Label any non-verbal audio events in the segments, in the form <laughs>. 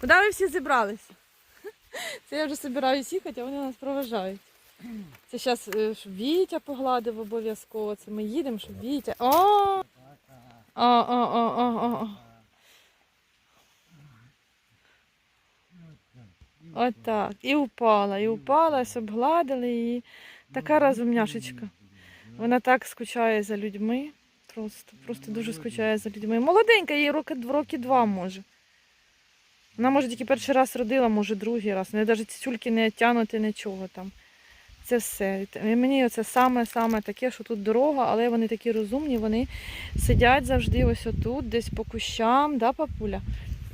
Куди ви всі зібралися? <laughs> Це я вже збираюсь їхати, а вони нас проважають. Це зараз, щоб Вітя погладив обов'язково. Це ми їдемо, щоб Вітя. О! О, о, о, о, о. Отак. І упала, і упала, обгладили її. Така розумняшечка. Вона так скучає за людьми. Просто, просто дуже скучає за людьми. Молоденька, їй роки, роки два може. Вона, може, тільки перший раз родила, може, другий раз. Не навіть цюльки не тягнути нічого там. Це все. І мені це саме-саме таке, що тут дорога, але вони такі розумні, вони сидять завжди ось отут, десь по кущам, да, папуля?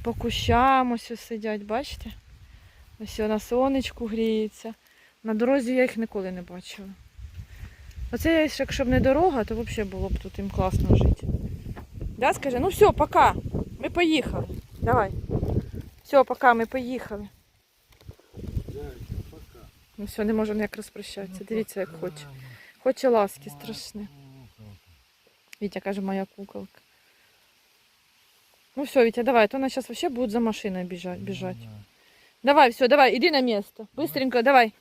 По кущам ось ось сидять, бачите? Ось на сонечку гріється. На дорозі я їх ніколи не бачила. Оце якщо б не дорога, то взагалі було б тут їм класно жити. Да, скажи, ну все, пока. Ми поїхали. Давай. Все, пока, ми поїхали. Ну все, не можу ніяк розпрощатися. Дивіться, як хоче. Хоче ласки страшне. Вітя каже, моя куколка. Ну все, Вітя, давай, то вона зараз вообще буде за машиною біжать. біжать. Давай, все, давай, иди на место. Быстренько, давай.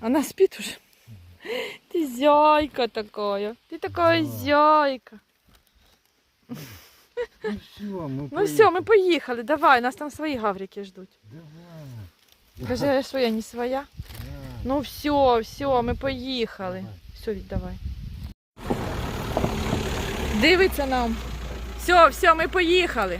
Она спит уже. Ты зяйка такая. Ты такая зяйка. Ну все, ми Ну все, поехали. Давай, нас там свої гаврики ждуть. Давай. Скажи, я своя, не своя? Ну все, все, ми поїхали. Все, віддавай. Дивиться нам. Все, все, ми поїхали.